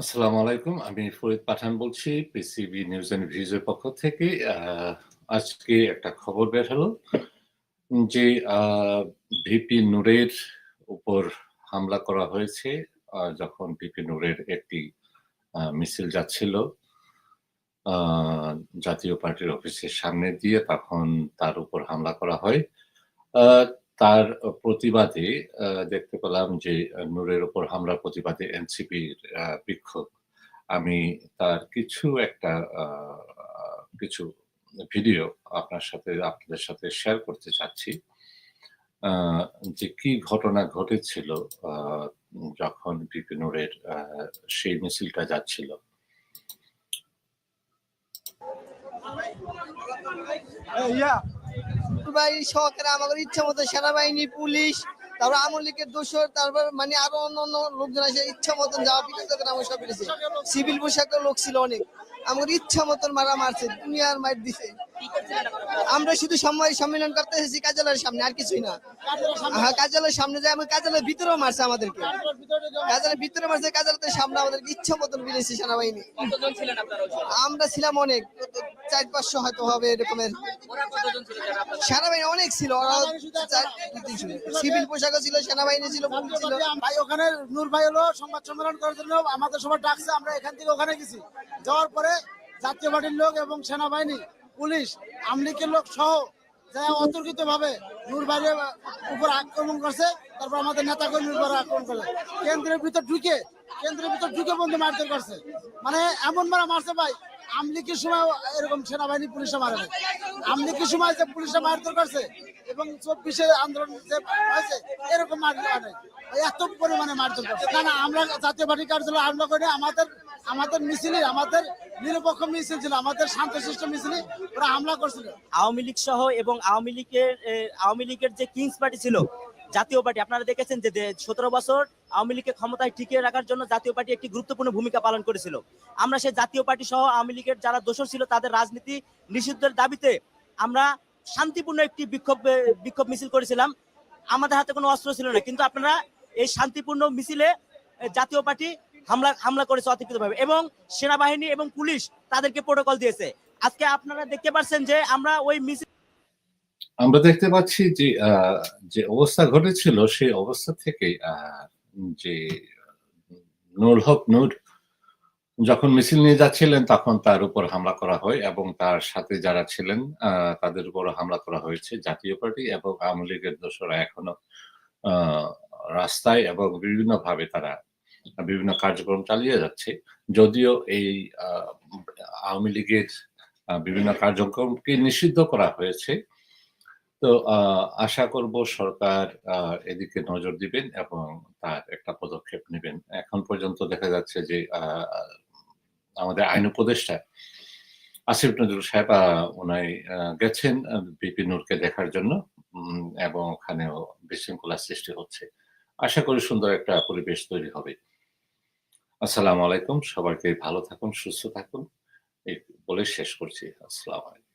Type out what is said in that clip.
আসসালামু আলাইকুম। আমি ফরিদ পাঠান বলছি, পিসিবি নিউজ অ্যান্ড ভিউজ এর পক্ষ থেকে। আজকে একটা খবর বের হলো যে ভিপি নূরের উপর হামলা করা হয়েছে। যখন ভিপি নূরের একটি মিছিল যাচ্ছিল জাতীয় পার্টির অফিসের সামনে দিয়ে, তখন তার উপর হামলা করা হয়। তার প্রতিবাদে দেখতে পেলাম যে নূরের ওপর হামলার প্রতিবাদে এনসিপির বিক্ষোভ। আমি তার কিছু একটা কিছু ভিডিও আপনার সাথে, আপনাদের সাথে শেয়ার করতে চাচ্ছি। যে কি ঘটনা ঘটেছিল যখন ভিপি নূরের আ সেই মিছিলটা যাচ্ছিল। ভাই সহকারে আমাদের ইচ্ছা মতো সেনাবাহিনী, পুলিশ, তারপর আওয়ামী লীগের দোষর, তারপর মানে আরও অন্য অন্য লোকজন আসে ইচ্ছা মতন যাওয়া আমার সব সিভিল পোশাকের লোক ছিল অনেক। আমার ইচ্ছা মতন মারা মারছে দুনিয়ার মার দিছে। আমরা শুধু সময় সম্মেলন করতে এসেছি কার্যালয়ের সামনে আর কিছুই না। হ্যাঁ কার্যালয়ের সামনে যাই আমি কার্যালয়ের ভিতরেও মারছে আমাদেরকে। কার্যালয়ের ভিতরে মারছে কার্যালয়ের সামনে আমাদেরকে ইচ্ছা মতন বিলেছে সেনাবাহিনী। কতজন ছিলেন আপনারা ওই সময়? আমরা ছিলাম অনেক চার পাঁচশো হয়তো হবে এরকমের। ওরা কতজন ছিল যারা আপনারা- সেনাবাহিনী অনেক ছিল ওরা সিভিল পোশাকও ছিল সেনাবাহিনী ছিল পুলিশ ছিল। ভাই ওখানে নূর ভাই হলো সংবাদ সম্মেলন করার জন্য আমাদের সবার ডাকছে আমরা এখান থেকে ওখানে গেছি। যাওয়ার পরে জাতীয় পার্টির লোক এবং সেনাবাহিনী, পুলিশ, আমলিকের লোক সহ যা অতর্কিত ভাবে নূর ভাইয়ের উপর আক্রমণ করছে, তারপর আমাদের নেতা কর্মীর উপর আক্রমণ করে কেন্দ্রের ভিতর ঢুকে, কেন্দ্রের ভিতর ঢুকে বন্ধু মারধর করছে। মানে এমন মারা মারছে ভাই, আমলিকের সময় এরকম সেনাবাহিনী পুলিশে মারে নাই। আমলিকের সময় যে পুলিশে মারধর করছে এবং চব্বিশে আন্দোলন যে হয়েছে, এরকম মারধর হয় এত পরিমাণে মারধর করছে। না না, আমরা জাতীয় পার্টি কার্যালয় হামলা করে আমাদের আমাদের মিছিলে, আমাদের নিরপেক্ষ মিছিল ছিল, আমাদের শান্তশিষ্ট মিছিলে ওরা হামলা করছিল। আওয়ামী লীগ সহ এবং আওয়ামী লীগের আওয়ামী লীগের যে কিংস পার্টি ছিল, জাতীয় পার্টি, আপনারা দেখেছেন যে সতেরো বছর আওয়ামী লীগকে ক্ষমতায় টিকিয়ে রাখার জন্য জাতীয় পার্টি একটি গুরুত্বপূর্ণ ভূমিকা পালন করেছিল। আমরা সেই জাতীয় পার্টি সহ আওয়ামী লীগের যারা দোষর ছিল, তাদের রাজনীতি নিষিদ্ধের দাবিতে আমরা শান্তিপূর্ণ একটি বিক্ষোভ বিক্ষোভ মিছিল করেছিলাম। আমাদের হাতে কোনো অস্ত্র ছিল না, কিন্তু আপনারা এই শান্তিপূর্ণ মিছিলে জাতীয় পার্টি হামলা হামলা করেছে অতর্কিতভাবে এবং সেনাবাহিনী এবং পুলিশ তাদেরকে প্রোটোকল দিয়েছে। আজকে আপনারা দেখতে পাচ্ছেন যে আমরা ওই মিছিল আমরা দেখতে পাচ্ছি যে যে অবস্থা ঘটেছিল, সেই অবস্থা থেকে যে, নুরুল হক নূর যখন মিছিল নিয়ে যাচ্ছিলেন, তখন তার উপর হামলা করা হয় এবং তার সাথে যারা ছিলেন তাদের উপর হামলা করা হয়েছে জাতীয় পার্টি এবং আওয়ামী লীগের দোসরা এখনও রাস্তায় এবং বিভিন্নভাবে তারা বিভিন্ন কার্যক্রম চালিয়ে যাচ্ছে যদিও এই আওয়ামী লীগের বিভিন্ন কার্যক্রমকে নিষিদ্ধ করা হয়েছে তো আশা করব সরকার এদিকে নজর দিবেন এবং তার একটা পদক্ষেপ নেবেন। এখন পর্যন্ত দেখা যাচ্ছে যে আমাদের আইন উপদেষ্টা আসিফ নজরুল সাহেব আ গেছেন বিপি নূরকে দেখার জন্য এবং ওখানেও বিশৃঙ্খলা সৃষ্টি হচ্ছে। আশা করি সুন্দর একটা পরিবেশ তৈরি হবে। আসসালামু আলাইকুম। সবাইকে ভালো থাকুন, সুস্থ থাকুন। এই বলে শেষ করছি। আসসালামু আলাইকুম।